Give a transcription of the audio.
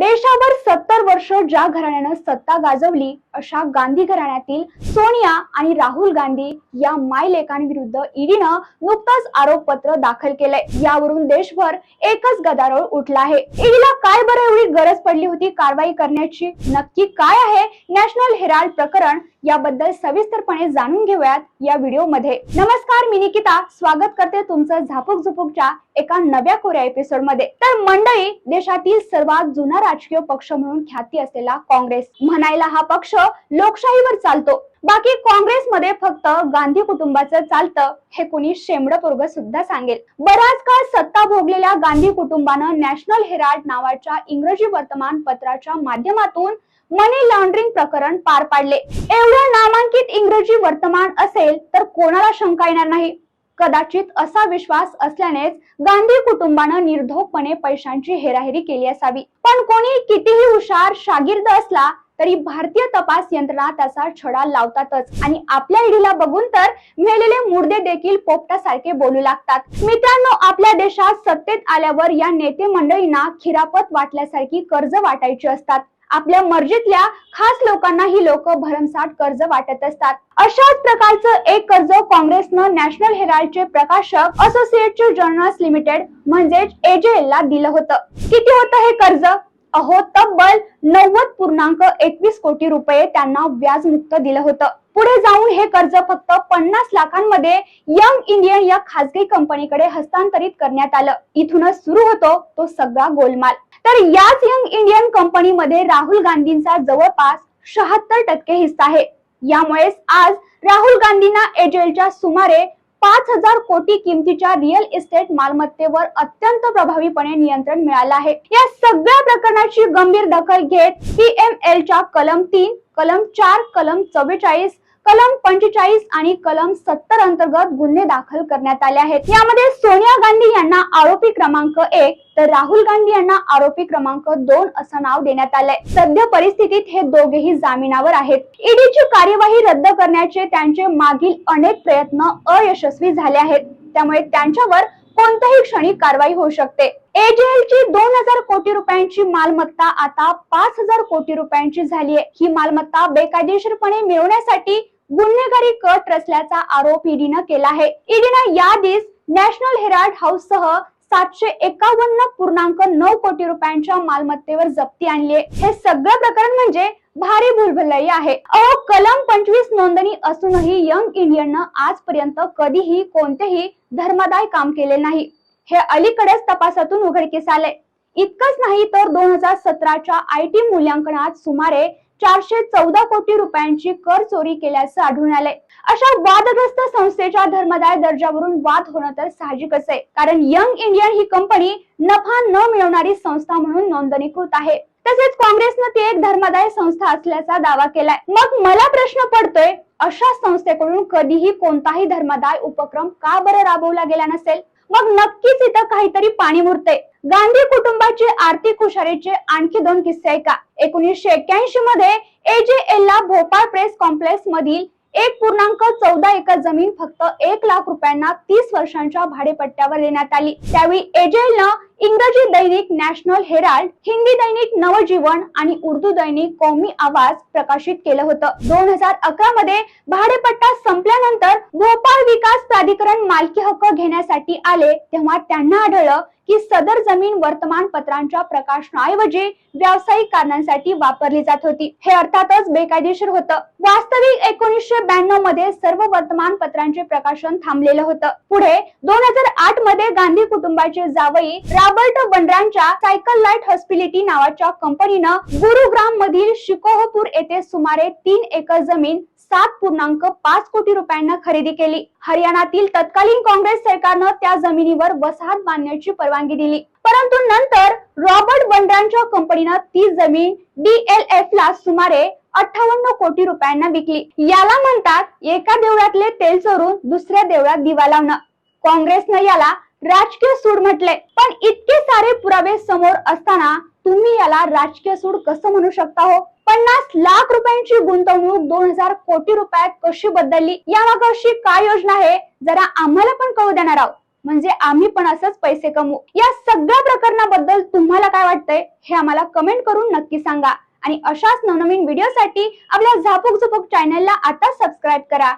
देशावर वर्ष ज्या घराण्यानं सत्ता गाजवली अशा गांधी घराण्यातील सोनिया आणि राहुल गांधी या मायलेकांविरुद्ध ईडीनं आरोप आरोपपत्र दाखल केलंय. यावरून देशभर एकच गदारोळ उठला आहे. ईडीला काय बरं एवढी गरज पडली होती कारवाई करण्याची? नक्की काय आहे नॅशनल हेराल्ड प्रकरण? याबद्दल सविस्तरपणे जाणून घेऊयात या व्हिडिओमध्ये. नमस्कार मी निकिता. स्वागत करते तुमचं झापूक झुपूकच्या एका नव्या कोऱ्या एपिसोडमध्ये. तर मंडळी देशातील सर्वात जुना राजकीय पक्ष म्हणून ख्यात असलेला काँग्रेस. म्हणायला हा पक्ष लोकशाहीवर चालतो. बाकी काँग्रेसमध्ये फक्त गांधी कुटुंबाचं चालतं हे कोणी शेमड पोरग सुद्धा सांगेल. बराच काळ सत्ता भोगलेल्या गांधी कुटुंबानं नॅशनल हेराल्ड नावाच्या इंग्रजी वर्तमानपत्राच्या माध्यमातून मनी लॉन्ड्रिंग प्रकरण पार पाडले. एवढं नामांकित इंग्रजी वर्तमान असेल तर कोणाला शंका येणार नाही? कदाचित असा विश्वास असल्यानेच गांधी कुटुंबानं निर्धोकपणे पैशांची हेराहेरी केली असावी. पण कोणी कितीही हुशार शागिर्द असला तरी भारतीय तपास यंत्रणा त्याचा छडा लावतातच. आणि आपल्या इडीला बघून तर मेलेले मुर्दे देखील पोपटासारखे बोलू लागतात. मित्रांनो आपल्या देशात सत्तेत आल्यावर या नेते मंडळींना खिरापत वाटल्यासारखी कर्ज वाटायची असतात. आपल्या मर्जीतल्या खास लोकांना ही लोक भरमसाठ कर्ज वाटत असतात. अशाच प्रकारचं एक कर्ज काँग्रेसनं नॅशनल हेराल्डचे प्रकाशक असोसिएटेड जर्नल्स लिमिटेड म्हणजेच एजेएल ला दिलं होतं. किती होतं हे कर्ज? अहो तब्बल नव्वद पूर्णांक एकवीस कोटी रुपये त्यांना व्याज मुक्त दिलं होतं. पुढे जाऊन हे कर्ज फक्त पन्नास लाखांमध्ये यंग इंडियन या खासगी कंपनीकडे हस्तांतरित करण्यात आलं. इथूनच सुरू होतो तो सगळा गोलमाल. तर याच यंग इंडियन कंपनीमध्ये राहुल गांधींचा जवळपास शहात्तर टक्के हिस्सा आहे. यामुळेच आज राहुल गांधींना एजेलच्या सुमारे पाच हजार कोटी किमतीच्या रिअल इस्टेट मालमत्तेवर अत्यंत प्रभावीपणे नियंत्रण मिळालं आहे. या सगळ्या प्रकरणाची गंभीर दखल घेत पीएमएलच्या कलम तीन कलम चार कलम चव्वेचाळीस कलम पंचेचाळीस आणि कलम सत्तर अंतर्गत गुन्हे दाखल करण्यात आले आहेत. यामध्ये सोनिया गांधी यांना आरोपी क्रमांक एक तर राहुल गांधी यांना आरोपी क्रमांक दोन असं नाव देण्यात आलंय. सध्या परिस्थितीत हे दोघेही जामिनावर आहेत. ईडीची कार्यवाही रद्द करण्याचे त्यांचे मागील अनेक प्रयत्न अयशस्वी झाले आहेत. त्यामुळे त्यांच्यावर कोणत्याही क्षणी कारवाई होऊ शकते. एजेएलची दोन हजार कोटी रुपयांची मालमत्ता आता पाच हजार कोटी रुपयांची झाली आहे ही मालमत्ता बेकायदेशीरपणे मिळवण्यासाठी गुन्हेगारी कट रचल्याचा आरोप ईडीनं केला आहे. ईडीनं याआधीच नॅशनल हेराल्ड हाऊस सह सातशे एकावन्न पूर्णांक नऊ कोटी रुपयांच्या मालमत्तेवर जप्ती आणली आहे. हे सगळं प्रकरण म्हणजे भारी भुलभुलई आहे. अहो कलम पंचवीस नोंदणी असूनही यंग इंडियननं आजपर्यंत कधीही कोणतेही धर्मदाय काम केले नाही. हे अलीकडेच तपासातून उघडकीस आले इतकंच नाही तर दोन हजार सतराच्या आय टी मूल्यांकनात सुमारे चारशे चौदा कोटी रुपयांची कर चोरी केल्याचं आढळून आलंय. अशा वादग्रस्त संस्थेच्या धर्मदाय दर्जावरून वाद होणं तर साहजिकच आहे. कारण यंग इंडियन ही कंपनी नफा न मिळवणारी संस्था म्हणून नोंदणीकृत आहे. तसेच काँग्रेसनं ती एक धर्मदाय संस्था असल्याचा दावा केलाय. मग मला प्रश्न पडतोय अशा संस्थेकडून कधीही कोणताही धर्मदाय उपक्रम का बरं राबवला गेला नसेल? मग नक्कीच इथं काहीतरी पाणी मुरते गांधी कुटुंबाचे आर्थिक हुशारीचे आणखी दोन किस्से आहे का एकोणीसशे एक्क्याऐंशी मध्ये एजेएल ला भोपाळ प्रेस कॉम्प्लेक्स मधील एक पूर्णांक चौदा एकर जमीन फक्त एक लाख रुपयांना तीस वर्षांच्या भाडेपट्ट्यावर देण्यात आली. त्यावेळी एजेएलनं इंग्रजी दैनिक नॅशनल हेराल्ड हिंदी दैनिक नवजीवन आणि उर्दू दैनिक कौमी आवाज प्रकाशित केलं होतं. दोन हजार अकरा मध्ये भाडेपट्टा संपल्यानंतर भोपाळ विकास प्राधिकरण मालकी हक्क घेण्यासाठी आले तेव्हा त्यांना आढळलं की सदर जमीन वर्तमानपत्रांच्या प्रकाशनाऐवजी व्यावसायिक कारणांसाठी वापरली जात होती. हे अर्थातच बेकायदेशीर होतं. वास्तविक एकोणीसशे ब्याण्णवमध्ये सर्व वर्तमानपत्रांचे प्रकाशन थांबलेलं होतं. पुढे दोन हजार आठमध्ये गांधी कुटुंबाचे जावई रॉबर्ट बंड्रांच्या सायकल लाइट हॉस्पिलिटी नावाच्या कंपनीनं गुरुग्राम मधील शिकोहपूर येथे सुमारे तीन एकर जमीन सात पूर्णांक पाच कोटी रुपयांना खरेदी केली. हरियाणातील तत्कालीन काँग्रेस सरकारनं त्या जमिनीवर वसाहत बांधण्याची परवानगी दिली. परंतु नंतर रॉबर्ट बंड्रांच्या कंपनीनं ती जमीन डीएलएफ ला सुमारे अठ्ठावन्न कोटी रुपयांना विकली. याला म्हणतात एका देवळातले तेल चोरून दुसऱ्या देवळात दिवा लावणं. काँग्रेसनं याला राजकीय सूड म्हटले. पण इतके सारे पुरावे समोर असताना तुम्ही याला राजकीय सूड कसं म्हणू शकता हो? पन्नास लाख रुपयांची गुंतवणूक दोन हजार कोटी रुपयात कशी बदलली? यामाग अशी काय योजना आहे? जरा आम्हाला पण कळू देणार आहोत. म्हणजे आम्ही पण असंच पैसे कमवू. या सगळ्या प्रकरणाबद्दल तुम्हाला काय वाटतंय? हे आम्हाला कमेंट करून नक्की सांगा. आणि अशाच नवनवीन व्हिडिओसाठी आपल्या झापूक झुपूक चॅनलला आता सबस्क्राईब करा.